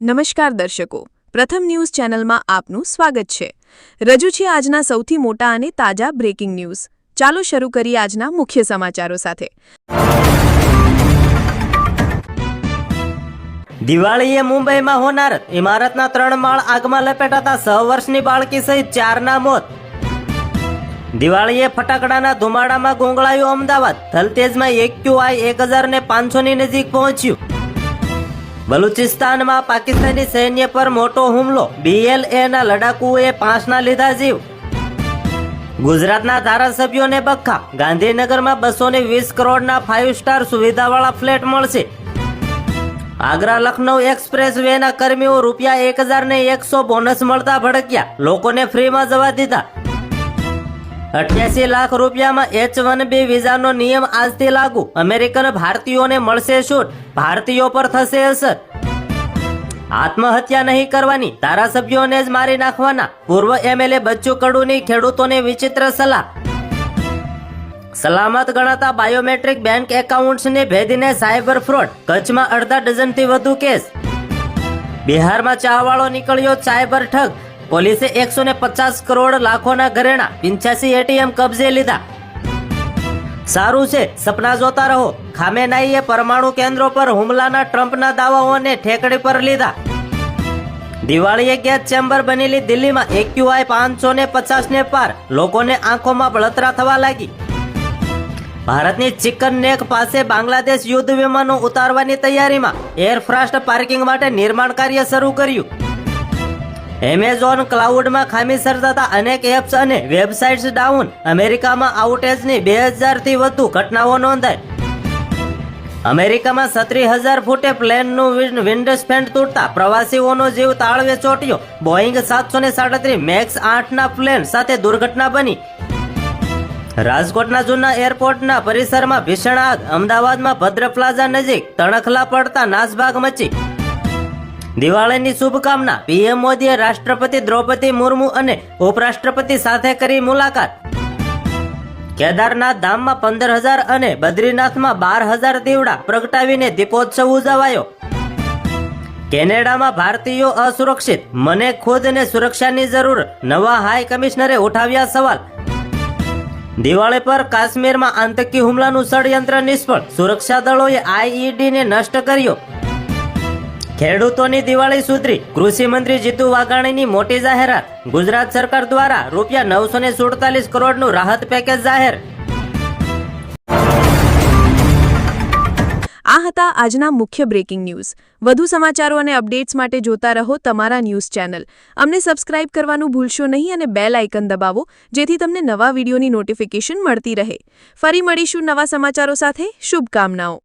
નમસ્કાર દર્શકો. પ્રથમ ન્યૂઝ ચેનલમાં આપનું સ્વાગત છે. રજૂ છે આજના સૌથી મોટા અને તાજા બ્રેકિંગ ન્યૂઝ. ચાલો શરૂ કરીએ આજના મુખ્ય સમાચારો સાથે. દિવાળીએ મુંબઈમાં હોનાર ઇમારતના ત્રણ માળ આગમાં લપેટાતા છ વર્ષની બાળકી સહિત ચારના મોત. દિવાળીએ ફટાકડાના ધુમાડામાં ગોંગળાયું અમદાવાદ. થલતેજમાં એક્યુઆઈ એક હજાર ને પાંચસોની નજીક પહોંચ્યું. બલુચિસ્તાનમાં પાકિસ્તાની સૈન્ય પર મોટો હુમલો. બીએલએના લડાકુઓએ પાંચના લીધા જીવ. ગુજરાતના ધારાસભ્યોને બખ્ખા. ગાંધીનગરમાં બસો ને વીસ કરોડના ફાઇવ સ્ટાર સુવિધાવાળા ફ્લેટ મળશે. આગ્રા લખનૌ એક્સપ્રેસ વેના કર્મીઓ રૂપિયા એક હજાર ને એકસો બોનસ મળતા ભડક્યા. લોકોને ફ્રીમાં જવા દીધા. અઠ્યાસી લાખ રૂપિયામાં એચ વન બી વિઝાનો નિયમ આજથી લાગુ. અમેરિકન ભારતીયોને મળશે છૂટ ભારતીયો પર થશે અસર. આત્મહત્યા નહીં કરવાની, ધારાસભ્યોને જ મારી નાખવાના. પૂર્વ એમએલએ બચ્ચુ કડુની ખેડૂતોને વિચિત્ર સલાહ. સલામત ગણાતા બાયોમેટ્રિક બેંક એકાઉન્ટ્સને ભેદીને સાયબર ફ્રોડ, કચ્છમાં અડધા ડઝનથી વધુ કેસ. બિહારમાં ચાવાળો નીકળ્યો સાયબર ઠગ. પોલીસે એકસો ને પચાસ કરોડ લાખોના ઘરેણા, પિંચ્યાસી એટીએમ કબજે લીધા. સારું છે, સપના જોતા રહો. ખામેનાઈએ પરમાણુ કેન્દ્રો પર હુમલાના ટ્રમ્પના દાવાઓને ઠેકડી પર લીધા. દિવાળીએ ગેસ ચેમ્બર બનેલી દિલ્હીમાં એક્યુઆઈ પાંચસો ને પચાસ ને પાર. લોકોને આંખોમાં બળતરા થવા લાગી. ભારતની ચિકન નેક પાસે બાંગ્લાદેશ યુદ્ધ વિમાનો ઉતારવાની તૈયારીમાં એરફ્રાસ્ટ પાર્કિંગ માટે નિર્માણ કાર્ય શરૂ કર્યું. એમેઝોન ક્લાઉડમાં ખામી સર્જાતા અનેક એપ્સ અને વેબસાઇટ્સ ડાઉન અમેરિકામાં આઉટેજની બે હજારથી વધુ ઘટનાઓ નોંધાઈ. અમેરિકામાં સત્રી હજાર ફૂટે પ્લેનનું વિન્ડોઝ ફેન તૂટતા પ્રવાસીઓનો જીવ તાળવે ચોટ્યો. બોઈંગ સાતસો ને સાડત્રીસ મેક્સ આઠના પ્લેન સાથે દુર્ઘટના બની. રાજકોટના જૂના એરપોર્ટના પરિસરમાં ભીષણ આગ. અમદાવાદમાં ભદ્ર પ્લાઝા નજીક તણખલા પડતા નાસભાગ મચી. દિવાળીની શુભકામના પીએમ મોદીએ રાષ્ટ્રપતિ દ્રૌપદી મુર્મુ અને ઉપરાષ્ટ્રપતિ સાથે કરી મુલાકાત. કેદારનાથ ધામમાં પંદર હજાર અને બદ્રીનાથમાં બાર હજાર દીવડા પ્રગટાવીને દીપોત્સવ ઉજવાયો. કેનેડામાં ભારતીયો અસુરક્ષિત, મને ખુદને સુરક્ષાની જરૂર, નવા હાઈ કમિશનરે ઉઠાવ્યા સવાલ. દિવાળી પર કાશ્મીરમાં આતંકી હુમલાનું ષડયંત્ર નિષ્ફળ સુરક્ષા દળોએ આઈઈડી ને નષ્ટ કર્યો. ખેડૂતોની દિવાળી સુધરી કૃષિ મંત્રી જીતુ વાઘાણીની મોટી જાહેરાત. ગુજરાત સરકાર દ્વારા રૂપિયા નવસો ને સુડતાલીસ કરોડનું રાહત પેકેજ જાહેર. આ હતા આજના મુખ્ય બ્રેકિંગ ન્યૂઝ વધુ સમાચારો અને અપડેટ્સ માટે જોતા રહો તમારા ન્યૂઝ ચેનલ. અમને સબસ્ક્રાઇબ કરવાનું ભૂલશો નહીં અને બેલ આઇકન દબાવો, જેથી તમને નવા વિડીયોની નોટિફિકેશન મળતી રહે. ફરી મળીશું નવા સમાચારો સાથે. શુભકામનાઓ.